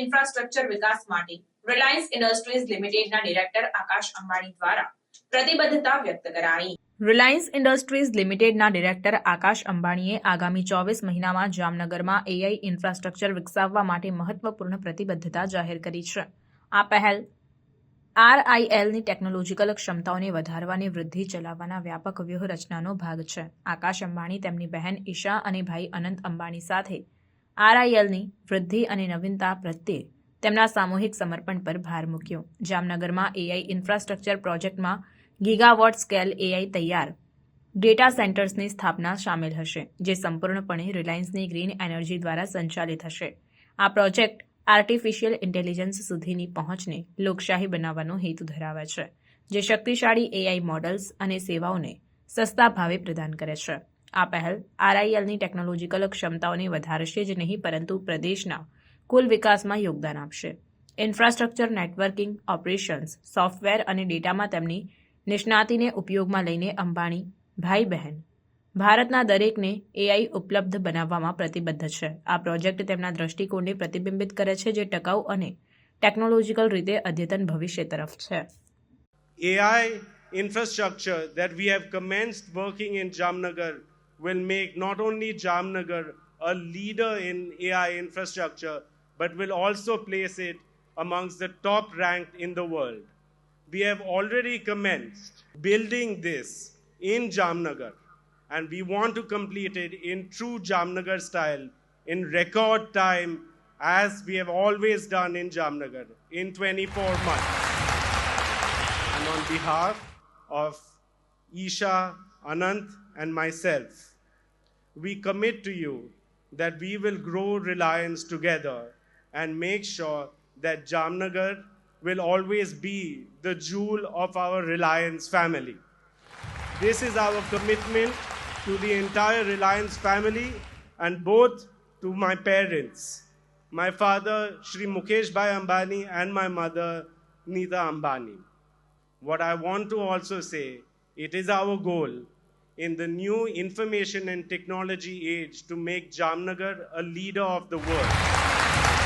Infrastructure વિકાસ માટે Reliance Industries લિમિટેડના ડિરેક્ટર આકાશ અંબાણી દ્વારા પ્રતિબદ્ધતા વ્યક્ત કરાઈ. રિલાયન્સ ઇન્ડસ્ટ્રીઝ લિમિટેડના ડિરેક્ટર આકાશ અંબાણીએ આગામી ચોવીસ મહિનામાં જામનગરમાં એઆઈ ઇન્ફ્રાસ્ટ્રક્ચર વિકસાવવા માટે મહત્વપૂર્ણ પ્રતિબદ્ધતા જાહેર કરી છે. આ પહેલ આરઆઈએલની ટેકનોલોજીકલ ક્ષમતાઓને વધારવાની વૃદ્ધિ ચલાવવાના વ્યાપક વ્યૂહરચનાનો ભાગ છે. આકાશ અંબાણી, તેમની બહેન ઈશા અને ભાઈ અનંત અંબાણી સાથે આરઆઈએલની વૃદ્ધિ અને નવીનતા પ્રત્યે તેમના સામૂહિક સમર્પણ પર ભાર મૂક્યો. જામનગરમાં એઆઈ ઇન્ફ્રાસ્ટ્રક્ચર પ્રોજેક્ટમાં ગીગાવોટ સ્કેલ એઆઈ તૈયાર ડેટા સેન્ટર્સની સ્થાપના સામેલ હશે, જે સંપૂર્ણપણે રિલાયન્સની ગ્રીન એનર્જી દ્વારા સંચાલિત હશે. આ પ્રોજેક્ટ આર્ટિફિશિયલ ઇન્ટેલિજન્સ સુધીની પહોંચને લોકશાહી બનાવવાનો હેતુ ધરાવે છે, જે શક્તિશાળી એઆઈ મોડલ્સ અને સેવાઓને સસ્તા ભાવે પ્રદાન કરે છે. આ પહેલ આરઆઈએલની ટેકનોલોજીકલ ક્ષમતાઓને વધારશે જ નહીં, પરંતુ પ્રદેશના કુલ વિકાસમાં યોગદાન આપશે. ઇન્ફ્રાસ્ટ્રક્ચર નેટવર્કિંગ ઓપરેશન્સ, સોફ્ટવેર અને ડેટામાં તેમની નિષ્ણાતીને ઉપયોગમાં લઈને અંબાણી ભાઈ બહેન ભારતના દરેકને એઆઈ ઉપલબ્ધ બનાવવામાં પ્રતિબદ્ધ છે. આ પ્રોજેક્ટ તેમના દ્રષ્ટિકોણને પ્રતિબિંબિત કરે છે, જે ટકાઉ અને ટેકનોલોજીકલ રીતે અદ્યતન ભવિષ્ય તરફ છે. AI infrastructure that we have commenced working in Jamnagar will make not only Jamnagar a leader in AI infrastructure, but will also place it amongst the top ranked in the world. We have already commenced building this in Jamnagar, and we want to complete it in true Jamnagar style in record time, as we have always done in Jamnagar in 24 months. And on behalf of Isha, Anant, and myself, we commit to you that we will grow Reliance together and make sure that Jamnagar will always be the jewel of our Reliance family. This is our commitment to the entire Reliance family and both to my parents, my father Shri Mukesh Bhai Ambani and my mother Nita Ambani. What I want to also say, it is our goal in the new information and technology age to make Jamnagar a leader of the world.